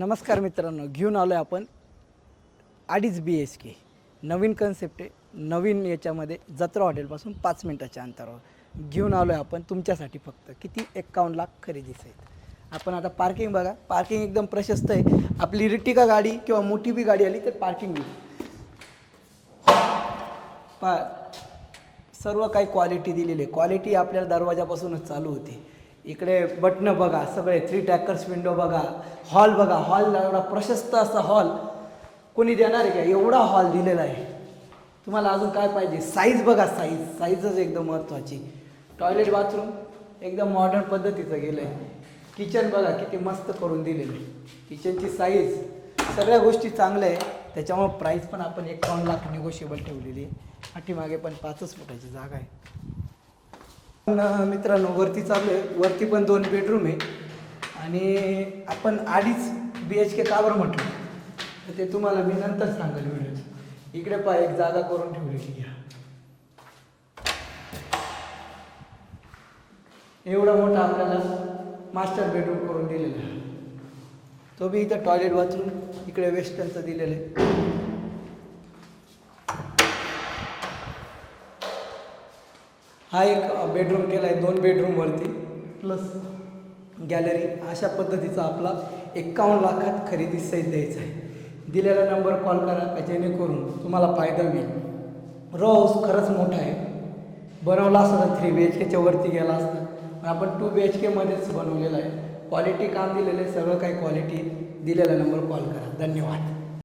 नमस्कार मित्रांनो घेऊन आलो आहे आपण अडीच बी एच के नवीन कन्सेप्ट आहे नवीन याच्यामध्ये जत्रा हॉटेलपासून पाच मिनटाच्या अंतरावर. घेऊन आलो आहे आपण तुमच्यासाठी फक्त. किती? एक्कावन्न लाख खरेदीच आहेत. आपण आता पार्किंग बघा. पार्किंग एकदम प्रशस्त आहे. आपली रिटिका गाडी किंवा मोठी बी गाडी आली तर पार्किंग होईल पा सर्व काही क्वालिटी दिलेली आहे. क्वालिटी आपल्याला दरवाजापासूनच चालू होते. इकडे बटणं बघा सगळे थ्री टॅकर्स विंडो बघा हॉल बघा. हॉल एवढा प्रशस्त असा हॉल कोणी देणार आहे का? एवढा हॉल दिलेला आहे. तुम्हाला अजून काय पाहिजे? साईज बघा साईज साईजच एकदम महत्त्वाची टॉयलेट बाथरूम एकदम मॉडर्न पद्धतीचं गेलं आहे किचन बघा किती मस्त करून दिलेलं. आहे किचनची साईज सगळ्या गोष्टी चांगल्या आहे. त्याच्यामुळे प्राईस पण आपण एकावन्न लाख निगोशिएबल ठेवलेली आहे. पाठीमागे पण पाचच फुटाची जागा आहे. मित्रांनो वरती चालू आहे वरती पण दोन बेडरूम आहे. आणि आपण अडीच बी एच के कावर म्हटलं. तर ते तुम्हाला मी नंतर सांगेल व्हिडिओ इकडे पहा एक जागा करून ठेवलेली आहे. एवढा मोठा आपल्याला मास्टर बेडरूम करून दिलेला तो बी इथं टॉयलेट बाथरूम इकडे वेस्टर्नचं दिलेलं आहे. हा एक बेडरूम केला आहे दोन बेडरूमवरती प्लस गॅलरी अशा पद्धतीचा आपला एक्कावन्न लाखात खरेदी सहित द्यायचा आहे. दिलेला नंबर कॉल करा जेणेकरून तुम्हाला फायदा होईल. रो हाऊस खरंच मोठा आहे. बनवला असता थ्री बी एच केच्या वरती गेला असता. पण आपण टू बी एच केमध्येच बनवलेला आहे. क्वालिटी काम दिलेलं आहे. सगळं काही क्वालिटी दिलेला नंबर कॉल करा. धन्यवाद.